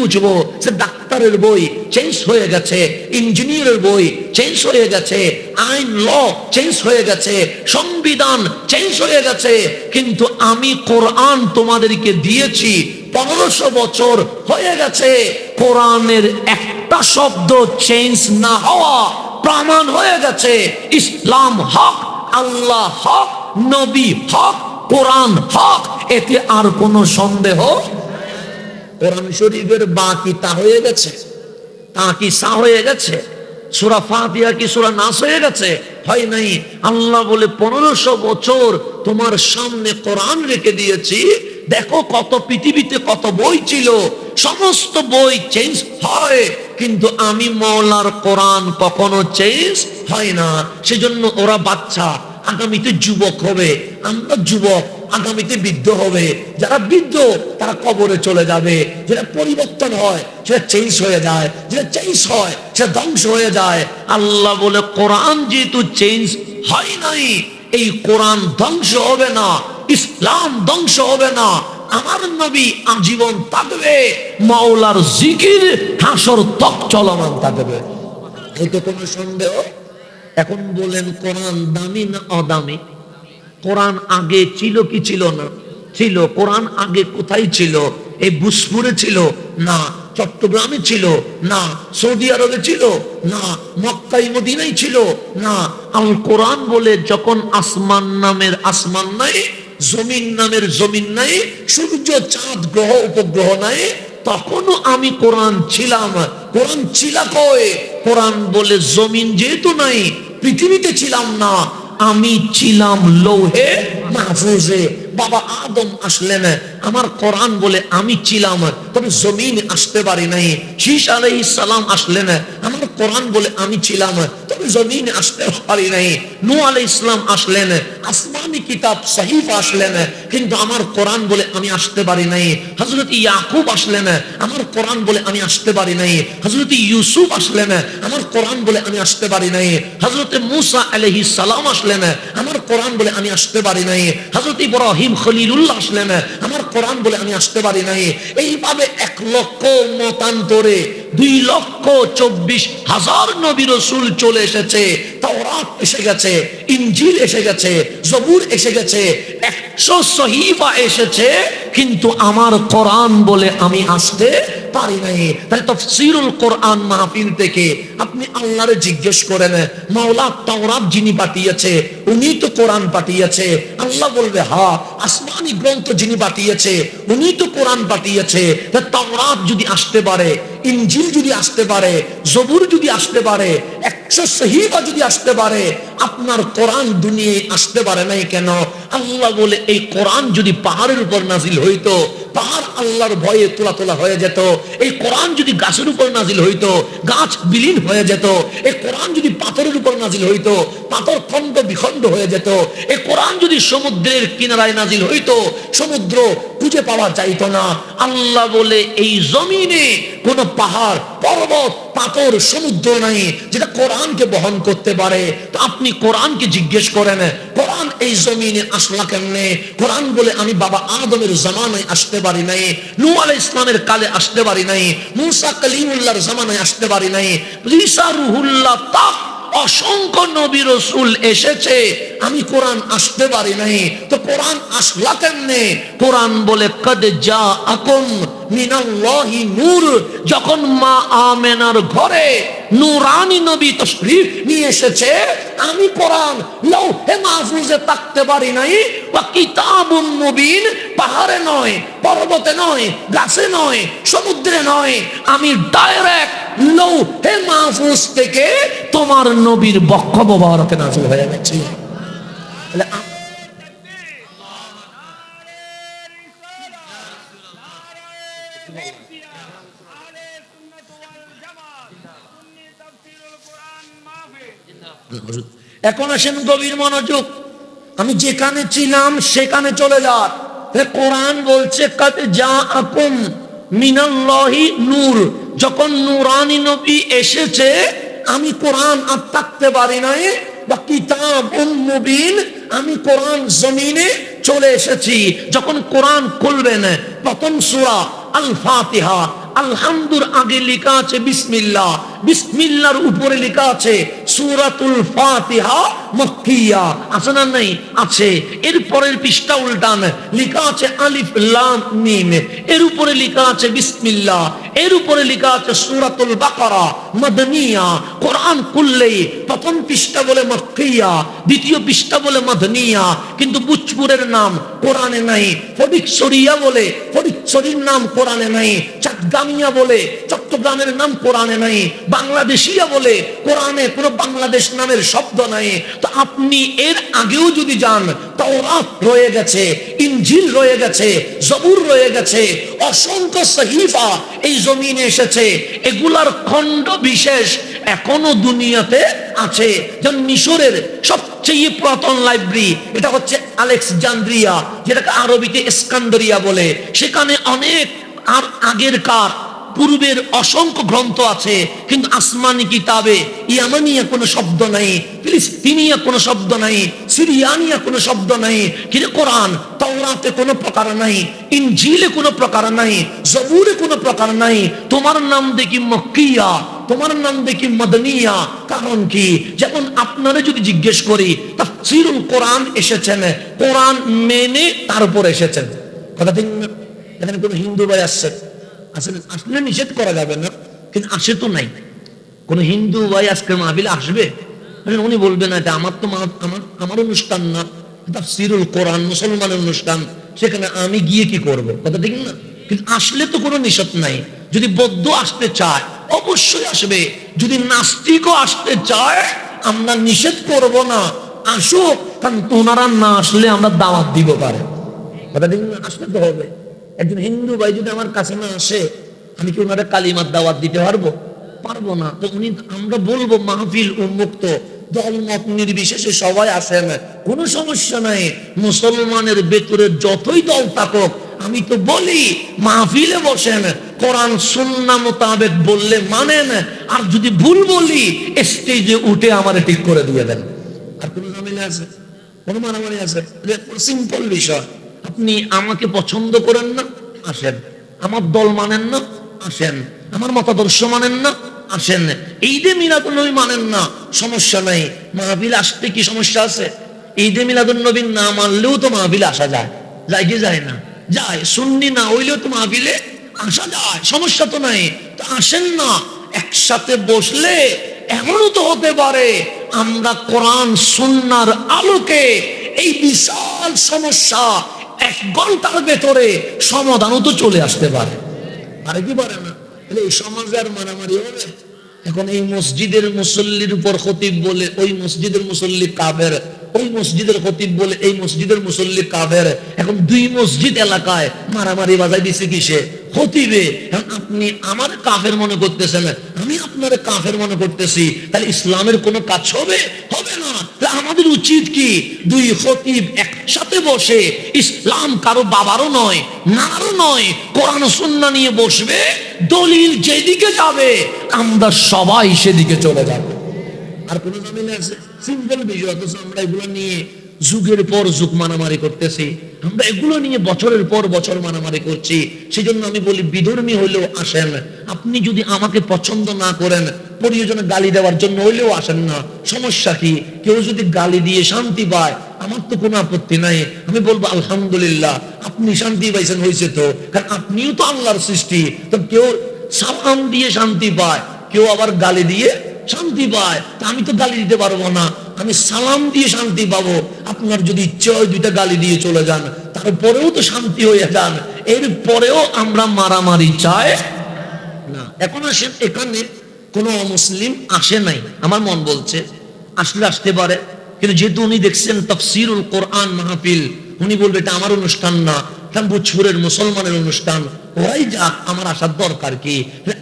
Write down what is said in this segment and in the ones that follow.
বুঝব যে ডাক্তারের বই চেঞ্জ হয়ে গেছে ইঞ্জিনিয়ারের বই চেঞ্জ হয়ে গেছে, আইন ল চেঞ্জ হয়ে গেছে, সংবিধান চেঞ্জ হয়ে গেছে, কিন্তু আমি কোরআন তোমাদেরকে দিয়েছি, পনেরোশো বছর হয়ে গেছে, কোরআনের একটা শব্দ চেঞ্জ না হওয়া প্রমাণ হয়ে গেছে, ইসলাম হক, আল্লাহ হক, নবী হক, কোরআন হক, এতে আর কোনো সন্দেহ কোরআন শরীফের বাকি তা হয়ে গেছে? তা কি সা হয়ে গেছে? সুরা ফাতিয়া কি সুরা নাস হয়ে গেছে? হয় নাই। আল্লাহ বলে, পনেরোশো বছর তোমার সামনে কোরআন রেখে দিয়েছি। দেখো কত পৃথিবীতে কত বই ছিল। সমস্ত বই চেঞ্জ হয়। কিন্তু আমি মৌলার কোরআন কখনো চেঞ্জ হয় না। সেজন্য ওরা বাচ্চা, আগামীতে যুবক হবে। আমরা যুবক আগামীতে বৃদ্ধ হবে। যারা বৃদ্ধ, তারা কবরে চলে যাবে। যেটা পরিবর্তন হয়, সেটা চেঞ্জ হয়ে যায়। যেটা চেঞ্জ হয়, সেটা ধ্বংস হয়ে যায়। আল্লাহ বলে, কোরআন যেহেতু চেঞ্জ হয় নাই, এই কোরআন ধ্বংস হবে না, ইসলাম ধ্বংস হবে না। আমার নবী আজীবন থাকবে মাওলার জিকির, হাসর তক চলমান থাকবে এতে কোনো সন্দেহ? এখন বলেন, কোরআন দামি না অদামি? কোরআন আগে ছিল কি ছিল না? ছিল। কোরআন আগে কোথায় ছিল? এই বুসপুরে ছিল? না। চট্টগ্রামে ছিল? না। সৌদি আরবে ছিল? না। মক্কাই মদিনাই ছিল? না। আল কোরআন বলে যখন আসমান নামের আসমান নাই, জমিন নামের জমিন নাই, সূর্য, চাঁদ, গ্রহ, উপগ্রহ নাই, তখনও আমি কোরআন ছিলাম। কোরআন ছিল কয়? কোরআন বলে জমিন যেহেতু নাই, পৃথিবীতে ছিলাম না। আমি ছিলাম লৌহে। মাহফুজে, বাবা আদম আসলে না, আমার কোরআন বলে আমি ছিলাম, তবে জমিন আসতে পারি নাই। শীষ আলাই সালাম না, আমার কোরআন বলে আমি ছিলাম। জমিন আসতে পারি নাই। নু ইসলাম আসলেন, আসমানি কিতাব সাহিফ আসলেন, কিন্তু আমার কোরআন বলে আমি আসতে পারি নাই। হজরত ইয়াকুব আসলেন, আমার কোরআন বলে আমি আসতে পারি নাই। হজরত ইউসুফ আসলেন, আমার কোরআন বলে আমি আসতে পারি নাই। হজরত মুসা আলহি সালাম আসলেন, আমার কোরআন বলে আমি আসতে পারি নাই। হজরত ইব্রাহিম খলিলুল্লাহ আসলেন, আমার কোরআন বলে আমি আসতে পারি নাই। এইভাবে এক লক্ষ মতান্তরে দুই লক্ষ চব্বিশ হাজার নবী রসুল চলে এসেছে, তাওরাত এসে গেছে ইঞ্জিল এসে গেছে, জবুর এসে গেছে, একশো সহিবা এসেছে, কিন্তু আমার কোরআন বলে আমি আসতে পারি নাই। তাহলে তফসিরুল কোরআন মাহফিল থেকে আপনি জিজ্ঞেস করেন, মাওলা তাওরাত যিনি পাঠিয়েছে, উনি তো কোরআন পাঠিয়েছে। আল্লাহ বলবে হা আসমানি গ্রন্থ যিনি পাঠিয়েছে, উনি তো কোরআন পাঠিয়েছে। তাওরাত যদি আসতে পারে ইঞ্জিল যদি আসতে পারে, জবুর যদি আসতে পারে আপনার দুনিয়ায় আসতে পারে নাই যদি পাহাড়ের উপর নাজিল ভয়ে তোলা হয়ে যেত, এই গাছের উপর নাজিল গাছ বিলীন হয়ে যেত, এই কোরআন যদি পাথরের উপর নাজিল হইতো, পাথর খণ্ড বিখণ্ড হয়ে যেত, এই কোরআন যদি সমুদ্রের কিনারায় নাজিল হইতো, সমুদ্র খুঁজে পাওয়া যাইতো না। আল্লাহ বলে, এই জমিনে কোন পাহাড়, পর্বত পাথর সমুদ্র নাই, যেটা কোরআনকে বহন করতে পারে। তো আপনি কোরআনকে জিজ্ঞেস করেন, কোরআন এই জমিনে আসলা কেমনে? কোরআন বলে, আমি বাবা আদমের জামানায় আসতে পারি নাই নু আলাই ইসলামের কালে আসতে পারি নাই, মুসা কালিমুল্লাহর জামানায় আসতে পারি নাই, ঈসা রুহুল্লাহ অসংখ্য নবী রসুল এসেছে। আমি কোরআন আসতে পারি নাই। তো কোরআন আসলা কেমনে? কোরআন বলে, কদ যা আকম মিনাল্লাহি নূর। যখন মা আমেনার ঘরে নূরানি নবী তশরিফ নিয়ে এসেছে, আমি কোরআন লৌহে মাহফুজে থাকতে পারি নাই। বা কিতাবুন মুবিন পাহাড়ে নয়, পর্বতে নয়, গাছে নয়, সমুদ্রে নয়। আমি ডাইরেক্ট লৌহে মাহফুজ থেকে তোমার নবীর বক্ষ মোবারকে নাজিল হয়ে গেছে। এখন আসেন গভীর মনোযোগ। আমি যেখানে ছিলাম সেখানে চলে তাহলে কোরআন বলছে নূর। যখন নূরানি নবী এসেছে, আমি কোরআন আর থাকতে পারি নাই, বা কিতাব আমি কোরআন জমিনে চলে এসেছি। যখন কোরআন খুলবেন প্রথম সূরা আল ফাতিহা আলহামদুর আগে লেখা আছে বিসমিল্লাহ। বিসমিল্লার উপরে লেখা আছে সূরাতুল ফাতিহা মক্কিয়া, আছে না নাই? আছে। এর পরের পৃষ্ঠা উল্টান, লেখা আছে আলিফ, লাম, মিম। এর উপরে লেখা আছে বিসমিল্লাহ। এর উপরে লেখা আছে সূরাতুল বাকারা, মাদনিয়া। কোরআন খুললেই প্রথম পৃষ্ঠা বলে মক্কিয়া, দ্বিতীয় পৃষ্ঠা বলে মাদনিয়া। কিন্তু বুচপুরের নাম কোরআনে নাই ফটিকছড়িয়া বলে ফটিকছড়ির নাম কোরআনে নাই চাটগামিয়া বলে, চট্টগ্রামের নাম কোরআনে নাই, বাংলাদেশিয়া বলে, কোরআনে কোনো বাংলাদেশ নামের শব্দ নাই। তো আপনি এর আগেও যদি যান রয়ে গেছে, ইনজিল রয়ে গেছে, জবুর রয়ে গেছে, অসংখ্য সহিফা এই জমিনে এসেছে। এগুলার খণ্ড বিশেষ এখনও দুনিয়াতে আছে। যেমন মিশরের সবচেয়ে পুরাতন লাইব্রেরি, এটা হচ্ছে আলেক্স জান্দ্রিয়া যেটাকে আরবিতে স্কান্দরিয়া বলে। সেখানে অনেক আর আগের কার পূর্বের অসংখ্য গ্রন্থ আছে, কিন্তু আসমানি কিতাবে ইয়ামানিয়া কোনো শব্দ নাই, ফিলিস্তিনিয়া কোনো শব্দ নাই, সিরিয়ানিয়া কোনো শব্দ নাই, কিন্তু কোরআন তাওরাতে কোনো প্রকার নাই, ইনজিলে কোনো প্রকার নাই, জবুরে কোনো প্রকার নাই। তোমার নাম দেখি মক্কিয়া, তোমার নাম দেখি মদনিয়া। কারণ কি? যেমন আপনারা যদি জিজ্ঞেস করি, তাফসীরুল কোরআন এসেছেন, কোরআন মেনে তার উপর এসেছেন। কথা ঠিক না? এখানে কোনো হিন্দু ভাই আসছে আসলে আসলে নিষেধ করা যাবে না, কিন্তু আসে তো নাই। কোন হিন্দু ভাই আজকে মাহফিলে আসবে? উনি বলবে না আমার তো আমার আমার অনুষ্ঠান না কোরআন, মুসলমানের অনুষ্ঠান, সেখানে আমি গিয়ে কি করব? কথা ঠিক না? কিন্তু আসলে তো কোনো নিষেধ নাই। যদি বৌদ্ধ আসতে চায়, অবশ্যই আসবে। যদি নাস্তিকও আসতে চায়, আমরা নিষেধ করব না। আসুক কারণ ওনারা না আসলে আমরা দাওয়াত দিব পারে কথা ঠিক না? আসলে তো হবে। একজন হিন্দু ভাই যদি আমার কাছে না আসে, আমি কি ওনারা কালিমার দাওয়াত দিতে পারব? পারব না। তো উনি, আমরা বলব, মাহফিল উন্মুক্ত, দল মত নির্বিশেষে সবাই আসেন, কোনো সমস্যা নাই। মুসলমানের ভেতরে যতই দল থাকুক, আমি তো বলি, মাহফিলে বসেন, কোরআন সুন্না মোতাবেক বললে মানেন, আর যদি ভুল বলি, স্টেজে উঠে আমার ঠিক করে দিয়ে দেন। আর কোনো ঝামেলা আছে? কোনো মারামারি আছে? সিম্পল বিষয়। আপনি আমাকে পছন্দ করেন না, আসেন। আমার দল মানেন না, আসেন। আমার মতাদর্শ মানেন না, আসেন। ঈদে নবী মানেন না, সমস্যা নাই। মাহফিল আসতে কি সমস্যা আছে? ঈদে মিলাদুল নবী না মানলেও তো মাহফিল আসা যায় কি যায় না। যায়, সুন্নি না হইলেও তো মাহফিলে আসা যায়, সমস্যা তো নাই। তো আসেন না, একসাথে বসলে এমনও তো হতে পারে, আমরা কোরআন, সুন্নার আলোকে এই বিশাল সমস্যা এক ঘণ্টার ভেতরে সমাধানও তো চলে আসতে পারে। আরে কি পারে না? তাহলে এই সমাজে আর মারামারি হবে? এখন এই মসজিদের মুসল্লির উপর খতিব বলে ওই মসজিদের মুসল্লি কাবের ওই মসজিদের খতিব বলে, এই মসজিদের মুসল্লি কাবের এখন দুই মসজিদ এলাকায় মারামারি বাজাই দিছে কিসে? খতিবে আপনি আমার কাফের মনে করতেছেন, আমি আপনার কাফের মনে করতেছি, তাহলে ইসলামের কোনো কাজ হবে? হবে না। আমাদের উচিত কি? দুই খতিব একসাথে বসে, ইসলাম কারও বাবারও নয় নারও নয়, কোরআন সুন্না নিয়ে বসবে, দলিল যেদিকে যাবে, আমরা সবাই সেদিকে চলে যাব। আর কোনো ঝামেলা আছে? সিম্পল বিষয়, অথচ আমরা এগুলো নিয়ে যুগের পর যুগ মারামারি করতেছি। আমরা এগুলো নিয়ে বছরের পর বছর মারামারি করছি। সেই জন্য আমি বলি, বিধর্মী হইলেও আসেন। আপনি যদি আমাকে পছন্দ না করেন প্রয়োজনে গালি দেওয়ার জন্য হইলেও আসেন না। সমস্যা কি? কেউ যদি গালি দিয়ে শান্তি পায়, আমার তো কোনো আপত্তি নাই। আমি বলব, আলহামদুলিল্লাহ, আপনি শান্তি পাইছেন হয়েছে তো। কারণ আপনিও তো আল্লাহর সৃষ্টি। তো কেউ সালাম দিয়ে শান্তি পায়, কেউ আবার গালি দিয়ে শান্তি পায়, তা আমি তো গালি দিতে পারব না। আমি সালাম দিয়ে শান্তি পাবো। আপনার যদি ইচ্ছে হয় দুইটা গালি দিয়ে চলে যান, তারপরেও তো শান্তি হয়ে যান। এর পরেও আমরা মারামারি চাই না। এখন আসেন, এখানে কোনো মুসলিম আসে নাই, আমার মন বলছে। আসলে আসতে পারে, কিন্তু যেহেতু উনি দেখছেন তফসিরুল কোরআন মাহফিল, উনি বলবে এটা আমার অনুষ্ঠান না, এটা বছরের মুসলমানের অনুষ্ঠান। ওরাই যাক আমার আসার দরকার কি?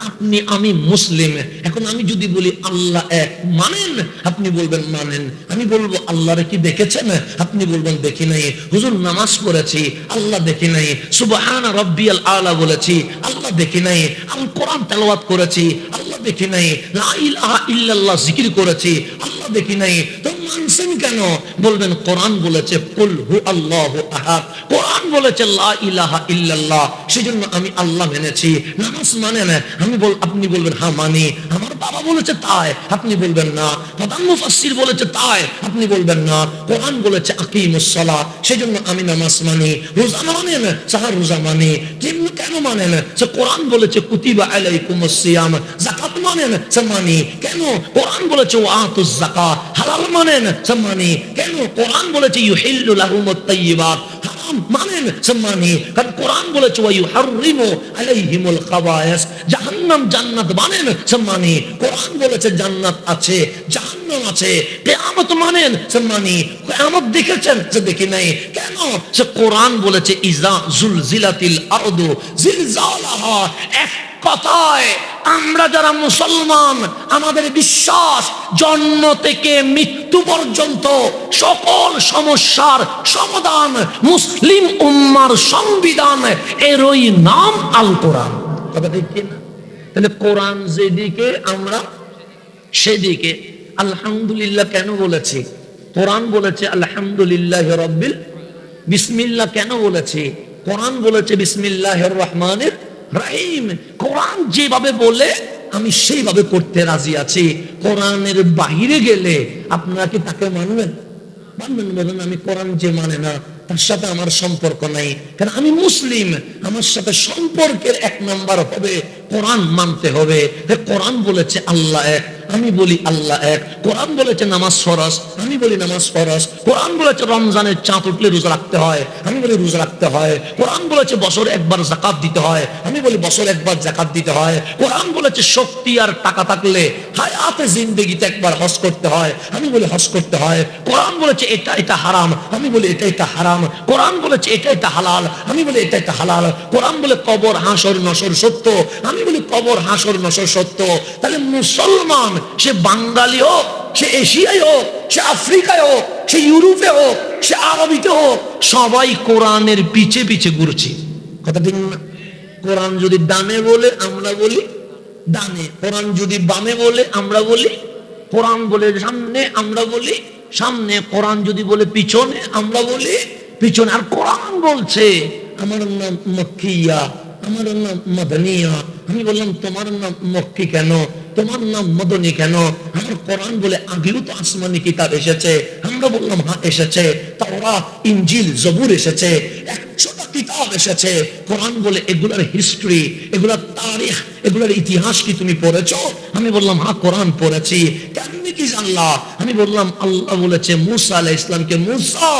আপনি আমি মুসলিম। এখন আমি যদি বলি আল্লাহ এক, মানেন? আপনি বলবেন মানেন। আমি বলব, আল্লাহরে কি দেখেছেন? আপনি বলবেন, দেখি নাই। হুজুর, নামাজ পড়েছি, আল্লাহ দেখি নাই। সুবহান রব্বিয়াল আলা বলেছি, আল্লাহ দেখি নাই। আমি কোরআন তেলাওয়াত করেছি, আল্লাহ দেখি নাই। লা ইলাহা ইল্লাল্লাহ জিকির করেছি, আল্লাহ দেখি নাই। তো মানছেন কেন? বলবেন, কোরআন বলেছে, কুল হু আল্লাহু আহাদ। কোরআন বলেছে, লা ইলাহা ইল্লাল্লাহ। সেজন্য আমি আল্লাহ মেনেছি। নামাজ মানে না, আমি বল আপনি বলবেন হ্যাঁ মানি। আমার বাবা বলেছে তাই, আপনি বলবেন না। প্রধান মুফাসসির বলেছে তাই, আপনি বলবেন না। কোরআন বলেছে, আকিমুস সালাহ সেজন্য আমি নামাজ মানি। রোজা মানেন সাহার রোজা মানি। যেমনি কেন মানেন সে কোরআন বলেছে, কুতিবা আলাইকুমুস সিয়াম। যাকাত মানেন সে মানি। কেন? কোরআন বলেছে ওয়াতুজ যাকাত। হালাল মানেন সে মানি। কেন? কোরআন বলেছে, ইউহিল্লু লাহুমুত তাইয়্যিবাত মানেন কোরআন বলেছে জাহান্নাম জান্নাত মানেন মানি বলেছে জান্নাত আছে জাহান্নাম আছে কিয়ামত মানেন? সে মানি কিয়ামত দেখেছেন? সে দেখি নাই। কেন? সে কোরআন বলেছে, ইজা জুলজিলাতিল আরদু জিলজালাহা। এক কথায়, আমরা যারা মুসলমান, আমাদের বিশ্বাস, জন্ম থেকে মৃত্যু পর্যন্ত সকল সমস্যার সমাধান মুসলিম উম্মার সংবিধান এরই নাম আল কোরআন কথা ঠিক না তাহলে কোরআন যেদিকে, আমরা সেদিকে আলহামদুলিল্লাহ কেন বলেছি? কোরআন বলেছে আলহামদুলিল্লাহ রব্বিল কেন বলেছে? কোরআন বলেছে বিসমিল্লাহ রহমানের রাহিম। কোরআন যেভাবে বলে, আমি সেইভাবে করতে রাজি আছি। কোরআনের বাহিরে গেলে আপনারা কি তাকে মানবেন? মানবেন বলেন, আমি কোরআন যে মানে না, তার সাথে আমার সম্পর্ক নাই। কারণ আমি মুসলিম, আমার সাথে সম্পর্কের এক নাম্বার হবে কোরআন মানতে হবে। কোরআন বলেছে আল্লাহ এক আমি বলি আল্লাহ এক। কোরআন বলেছে নামাজ ফরজ, আমি বলি নামাজ ফরজ। কোরআন বলেছে রমজানের চাঁদ উঠলে রোজা রাখতে হয়, আমি বলি রোজা রাখতে হয়। কোরআন বলেছে বছর একবার জাকাত দিতে হয়, আমি বলি বছর একবার জাকাত দিতে হয়। কোরআন বলেছে শক্তি আর টাকা থাকলে হায়াতে জিন্দগিতে একবার হজ করতে হয়, আমি বলি হজ করতে হয়। কোরআন বলেছে এটা এটা হারাম, আমি বলি এটা এটা হারাম। কোরআন বলেছে এটা এটা হালাল, আমি বলি এটা এটা হালাল। কোরআন বলে কবর, হাসর, নসর সত্য আমি বলি, কবর, হাসর, নসর সত্য। তাহলে মুসলমান, সে বাঙালি হোক, সে এশিয়ায় হোক, সে আফ্রিকায় হোক, সে ইউরোপে হোক, সে আরবিতে হোক, সবাই কোরআনের পিছে পিছে ঘুরছি। কথা ঠিক না? কোরআন যদি ডানে বলে, আমরা বলি ডানে। কোরআন যদি বামে বলে, আমরা বলি কোরআন বলে সামনে, আমরা বলি সামনে। কোরআন যদি বলে পিছনে, আমরা বলি পিছনে। আর কোরআন বলছে, আমার নাম মক্কিয়া, আমার নাম মদনিয়া আমি বললাম, তোমার নাম মক্কি কেন? তোমার নাম মদনী কেন? আমার কোরআন বলে, আগেও তো আসমানি কিতাব এসেছে। আমরা বললাম হ্যাঁ এসেছে। তাওরা ইঞ্জিল জবুর এসেছে। একশোটা কিতাব এসেছে। কোরআন বলে, এগুলার হিস্ট্রি এগুলার তারিখ, এগুলার ইতিহাস কি তুমি পড়েছো? আমি বললাম হ্যাঁ কোরআন পড়েছি। কেমনি কি জানলা? আমি বললাম, আল্লাহ বলেছে, মুসা আলাহ ইসলামকে মুসা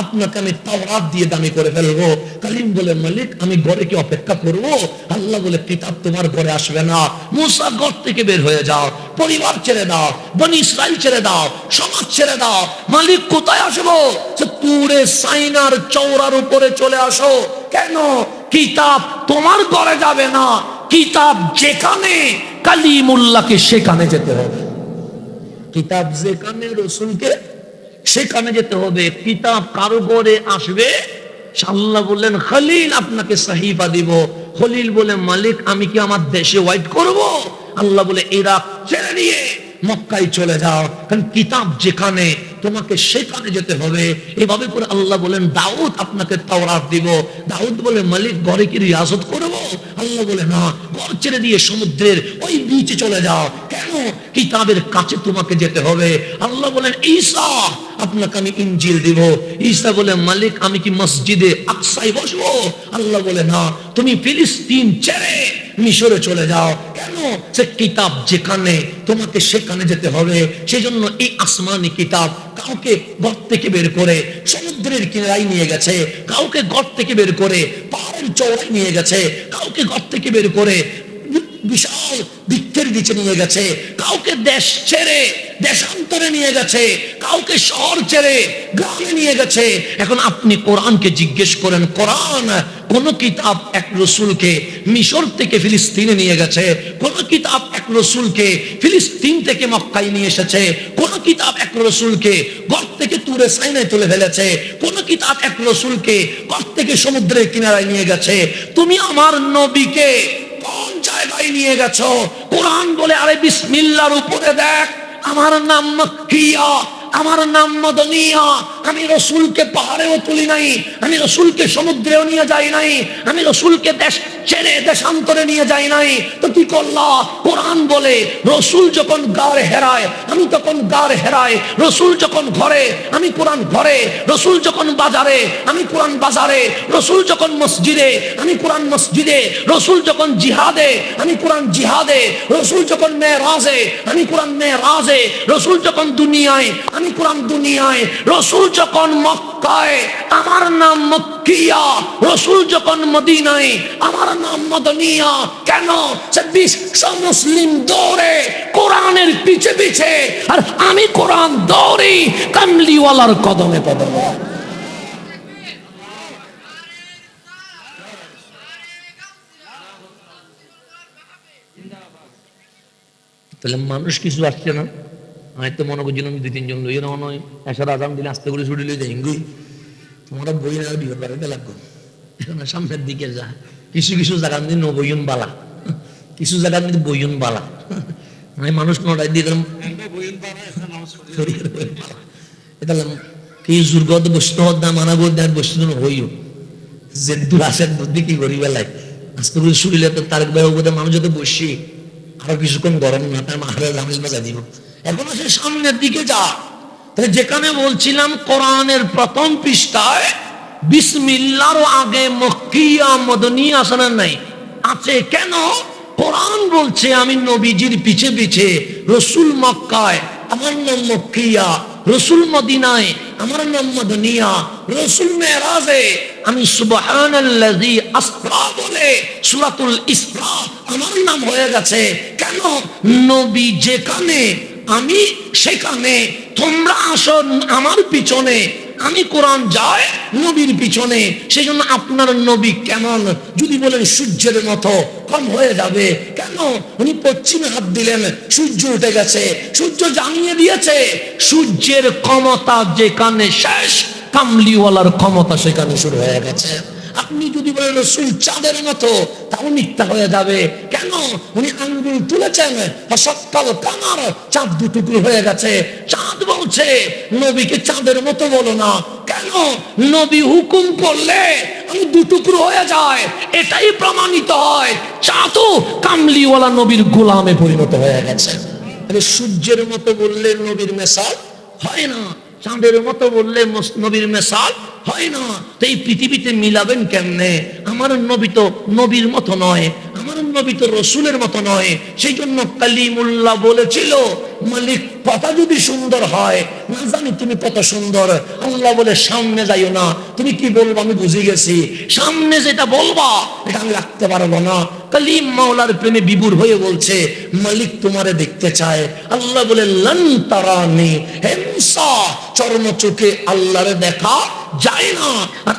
আপনাকে আমি তাওরাত দিয়ে দামি করে ফেলব। কালিম বলে, মালিক, আমি ঘরে কি অপেক্ষা করব? আল্লাহ বলে, কিতাব তোমার ঘরে আসবে না। মুসা ঘর থেকে বের হয়ে যাও। পরিবার ছেড়ে দাও। বনি ইসরাইল ছেড়ে দাও। সমাজ ছেড়ে দাও। মালিক কোথায় আসব? তুরে সাইনার চৌরার উপরে চলে আসো। কেন? কিতাব তোমার ঘরে যাবে না। কিতাব যেখানে, কালিমুল্লাহকে সেখানে যেতে হবে। কিতাব যেখানে রসুলকে সেখানে যেতে হবে। কিতাব কারও ঘরে আসবে? আল্লাহ বললেন, খলিল, আপনাকে সাহিফা দিব। খলিল বলে, মালিক, আমি কি আমার দেশে ওয়াইট করব? আল্লাহ বলে ইরাক ছেড়ে দিয়ে মক্কায় চলে যাও। কারণ কিতাব যেখানে, তোমাকে সেখানে যেতে হবে। এভাবে করে আল্লাহ বলেন, দাউদ আপনাকে তাওরাত দিব। দাউদ বলে, মালিক, ঘরে কি রিয়াজত করব? আল্লাহ বলে, না, ঘর ছেড়ে দিয়ে সমুদ্রের ওই বিচে চলে যাও। কিতাবের কাছে তোমাকে যেতে হবে। আল্লাহ বলেন, ঈসা, আপনাকে আমি ইঞ্জিল দিব। ঈসা বলে, মালিক, আমি কি মসজিদে আকসাই বসবো? আল্লাহ বলে, না, তুমি ফিলিস্তিন ছেড়ে মিশরে চলে যাও। কেন? সে কিতাব যেখানে, তোমাকে সেখানে যেতে হবে। সেজন্য এই আসমানি কিতাব কাউকে ঘর থেকে বের করে সমুদ্রের কিনারায় নিয়ে গেছে। কাউকে ঘর থেকে বের করে পাহাড়ের চৌড়ায় নিয়ে গেছে। কাউকে ঘর থেকে বের করে বিশাল বৃক্ষের নিচে নিয়ে গেছে। কাউকে দেশ ছেড়ে, দেশান্তরে নিয়ে গেছে, কাউকে শহর ছেড়ে, গ্রামে নিয়ে গেছে। এখন আপনি কোরআনকে জিজ্ঞেস করেন, কোরআন কোন কিতাব এক রসুলকে মিশর থেকে ফিলিস্তিনে নিয়ে গেছে? কোন কিতাব এক রসুলকে ফিলিস্তিন থেকে মক্কায় নিয়ে এসেছে? কোন কিতাব এক রসুলকে ঘর থেকে তুরে সাইনায় তুলে ফেলেছে? কোন কিতাব এক রসুলকে ঘর থেকে সমুদ্রের কিনারায় নিয়ে গেছে? তুমি আমার নবীকে কোন জায়গায় নিয়ে গেছ। কোরআন বলে, আরে বিসমিল্লার উপরে দেখ, আমার নাম মক্কিয়া আমার নাম মদনিয়া। আমি রসুলকে পাহাড়েও তুলি নাই, আমি রসুলকে সমুদ্রেও নিয়ে যাই নাই, আমি রসুলকে দেশ ছেড়ে দেশান্তরে নিয়ে যায় নাই। তো কি করলা? কোরআন বলে, রসুল যখন গার হেরায়, আমি তখন গার হেরায় রসুল যখন ঘরে, আমি কোরআন ঘরে। রসুল যখন বাজারে, আমি কোরআন বাজারে। রসুল যখন মসজিদে, আমি কোরআন মসজিদে। রসুল যখন জিহাদে, আমি কোরআন জিহাদে। রসুল যখন মেয়েরাজে, আমি কোরআন মেয়েরাজে। রসুল যখন দুনিয়ায়, আমি কোরআন দুনিয়ায়। রসুল যখন মক্কায়, আমার নাম রসুল যখন আমার নাম মদনিয়া, কেন? সে বিশ্ব মুসলিম দৌড়ে কোরআনের পিছে পিছে, আর আমি কোরআন দৌড়ি কামলিওয়ালার কদমে তাহলে মানুষ কিছু আসছে না? আমি তো মনে করছিলাম দুই তিনজন লই না মনে হয় এসার আজাম দিলে আস্তে করে ছুটি লই যাই তোমরা বই না বিয়ে বাড়াতে লাগবো সামনের দিকে যা। কিছু কিছু জায়গা দিন বইন বালা। কিছু জায়গা দিন বইন বালা। আমি মানুষ নড়াই দিয়ে দিলাম এটা কি জুর্গত হত না মানা গো দেন বসতে হইও? যে দূর আসেন বুদ্ধি কি করি বেলায় আস্তে করে শুইলে তো তার বেড়ে মানুষ যাতে বসি, আরও কিছুক্ষণ গরম না, তার মাহারে জামিল মাজা দিব। এখন সে সামনের দিকে যা। যেখানে বলছিলাম কোরআনের প্রথম পৃষ্ঠায়, বিসমিল্লার আগে মক্কিয়া মদনিয়া আসনা নাই? আছে কেন? কোরআন বলছে, আমি নবীজির পিছে পিছে, রসুল মক্কায়, আমার নাম মক্কিয়া, রসুল মদিনায়, আমার নাম মদনিয়া, রসুল মেরাজে, আমি সুবহানাল্লাযী আসরা বলে সূরাতুল ইসরা, আমার নাম হয়ে গেছে। কেন? নবী যেখানে আমি সেখানে, তোমরা আসো আমার পিছনে। আমি কোরআন যায় নবীর পিছনে। সেই জন্য আপনার নবী কেমন? যদি বলেন সূর্যের মতো কম হয়ে যাবে, কেন? উনি পশ্চিমে হাত দিলেন, সূর্য উঠে গেছে, সূর্য জানিয়ে দিয়েছে, সূর্যের ক্ষমতা যেখানে শেষ, কামলিওয়ালার ক্ষমতা সেখানে শুরু হয়ে গেছে। আপনি যদি বলেন রসুল চাঁদের মতো তাও মিথ্যা হয়ে যাবে। কেন? উনি আঙ্গুল তুলেছেন। সকাল কামার। চাঁদ দুটুকরো হয়ে গেছে। চাঁদ বলছে, নবীকে চাঁদের মতো বলো না। কেন? নবী হুকুম করলে আমি দুটুকরো হয়ে যায়। এটাই প্রমাণিত হয়। চাঁদও কামলিওয়ালা নবীর গোলামে পরিণত হয়ে গেছে। সূর্যের মতো বললে নবীর মেসাল হয় না। চাঁদের মতো বললে নবীর মেসাল হয় না। তো এই পৃথিবীতে মিলাবেন কেমনে? আমার নবী তো নবীর মতো নয়। নবী তো রসুলের মতো নয় সেই জন্য কালিমুল্লাহ বলেছিল, মালিক যদি সুন্দর হয়, না জানি তুমি কত সুন্দর। আল্লাহ বলে, সামনে যাইও না। তুমি কি বলব, আমি বুঝে গেছি। সামনে যেটা বলবা, এটা আমি রাখতে পারব না। কালিম মাওলার প্রেমে বিবুর হয়ে বলছে, মালিক তোমারে দেখতে চায়। আল্লাহ বলে, লন তারানি হে মুসা চর্ম চোখে আল্লাহরে দেখা যায় না। আর